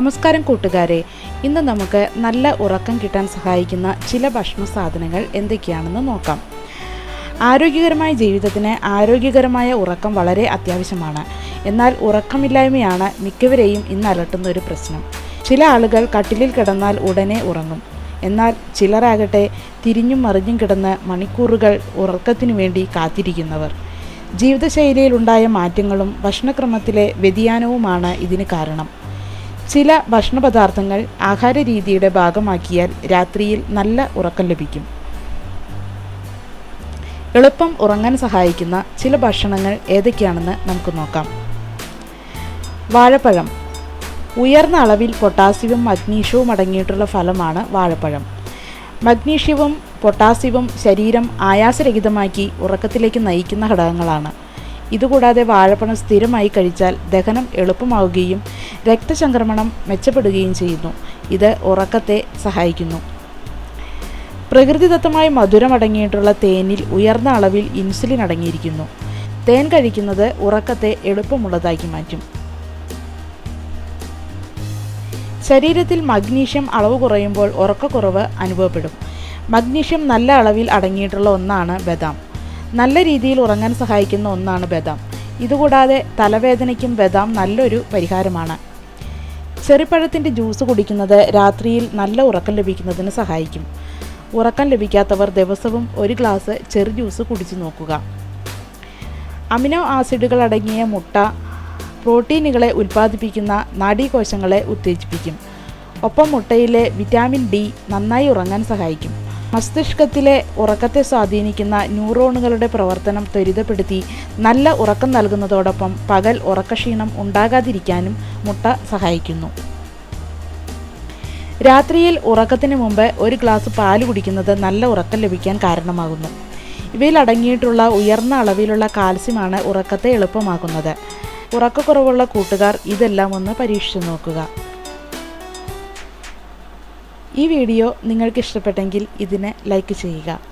നമസ്കാരം കൂട്ടുകാരെ. ഇന്ന് നമുക്ക് നല്ല ഉറക്കം കിട്ടാൻ സഹായിക്കുന്ന ചില ഭക്ഷണ സാധനങ്ങൾ എന്തൊക്കെയാണെന്ന് നോക്കാം. ആരോഗ്യകരമായ ജീവിതത്തിന് ആരോഗ്യകരമായ ഉറക്കം വളരെ അത്യാവശ്യമാണ്. എന്നാൽ ഉറക്കമില്ലായ്മയാണ് മിക്കവരെയും ഇന്ന് അലട്ടുന്ന ഒരു പ്രശ്നം. ചില ആളുകൾ കട്ടിലിൽ കിടന്നാൽ ഉടനെ ഉറങ്ങും. എന്നാൽ ചിലരാകട്ടെ തിരിഞ്ഞും മറിഞ്ഞും കിടന്ന് മണിക്കൂറുകൾ ഉറക്കത്തിനു വേണ്ടി കാത്തിരിക്കുന്നവർ. ജീവിതശൈലിയിലുണ്ടായ മാറ്റങ്ങളും ഭക്ഷണക്രമത്തിലെ വ്യതിയാനവുമാണ് ഇതിന് കാരണം. ചില ഭക്ഷണപദാർത്ഥങ്ങൾ ആഹാര രീതിയുടെ ഭാഗമാക്കിയാൽ രാത്രിയിൽ നല്ല ഉറക്കം ലഭിക്കും. എളുപ്പം ഉറങ്ങാൻ സഹായിക്കുന്ന ചില ഭക്ഷണങ്ങൾ ഏതൊക്കെയാണെന്ന് നമുക്ക് നോക്കാം. വാഴപ്പഴം. ഉയർന്ന അളവിൽ പൊട്ടാസ്യവും മഗ്നീഷ്യവും അടങ്ങിയിട്ടുള്ള ഫലമാണ് വാഴപ്പഴം. മഗ്നീഷ്യവും പൊട്ടാസ്യവും ശരീരം ആയാസരഹിതമാക്കി ഉറക്കത്തിലേക്ക് നയിക്കുന്ന ഘടകങ്ങളാണ്. ഇതുകൂടാതെ വാഴപ്പഴം സ്ഥിരമായി കഴിച്ചാൽ ദഹനം എളുപ്പമാവുകയും രക്തചംക്രമണം മെച്ചപ്പെടുകയും ചെയ്യുന്നു. ഇത് ഉറക്കത്തെ സഹായിക്കുന്നു. പ്രകൃതിദത്തമായ മധുരം അടങ്ങിയിട്ടുള്ള തേനിൽ ഉയർന്ന അളവിൽ ഇൻസുലിൻ അടങ്ങിയിരിക്കുന്നു. തേൻ കഴിക്കുന്നത് ഉറക്കത്തെ എളുപ്പമുള്ളതാക്കി മാറ്റും. ശരീരത്തിൽ മഗ്നീഷ്യം അളവ് കുറയുമ്പോൾ ഉറക്കക്കുറവ് അനുഭവപ്പെടും. മഗ്നീഷ്യം നല്ല അളവിൽ അടങ്ങിയിട്ടുള്ള ഒന്നാണ് ബദാം. നല്ല രീതിയിൽ ഉറങ്ങാൻ സഹായിക്കുന്ന ഒന്നാണ് ബദാം. ഇതുകൂടാതെ തലവേദനയ്ക്കും ബദാം നല്ലൊരു പരിഹാരമാണ്. ചെറുപഴത്തിന്റെ ജ്യൂസ് കുടിക്കുന്നത് രാത്രിയിൽ നല്ല ഉറക്കം ലഭിക്കുന്നതിന് സഹായിക്കും. ഉറക്കം ലഭിക്കാത്തവർ ദിവസവും ഒരു ഗ്ലാസ് ചെറു ജ്യൂസ് കുടിച്ചു നോക്കുക. അമിനോ ആസിഡുകൾ അടങ്ങിയ മുട്ട പ്രോട്ടീനുകളെ ഉൽപ്പാദിപ്പിക്കുന്ന നാഡീകോശങ്ങളെ ഉത്തേജിപ്പിക്കും. ഒപ്പം മുട്ടയിലെ വിറ്റാമിൻ ഡി നന്നായി ഉറങ്ങാൻ സഹായിക്കും. മസ്തിഷ്കത്തിലെ ഉറക്കത്തെ സ്വാധീനിക്കുന്ന ന്യൂറോണുകളുടെ പ്രവർത്തനം ത്വരിതപ്പെടുത്തി നല്ല ഉറക്കം നൽകുന്നതോടൊപ്പം പകൽ ഉറക്കക്ഷീണം ഉണ്ടാകാതിരിക്കാനും മുട്ട സഹായിക്കുന്നു. രാത്രിയിൽ ഉറക്കത്തിന് മുമ്പ് ഒരു ഗ്ലാസ് പാൽ കുടിക്കുന്നത് നല്ല ഉറക്കം ലഭിക്കാൻ കാരണമാകുന്നു. ഇവയിൽ അടങ്ങിയിട്ടുള്ള ഉയർന്ന അളവിലുള്ള കാൽസ്യമാണ് ഉറക്കത്തെ എളുപ്പമാക്കുന്നത്. ഉറക്കക്കുറവുള്ള കൂട്ടുകാർ ഇതെല്ലാം ഒന്ന് പരീക്ഷിച്ചു നോക്കുക. ഈ വീഡിയോ നിങ്ങൾക്ക് ഇഷ്ടപ്പെട്ടെങ്കിൽ ഇതിന് ലൈക്ക് ചെയ്യുക.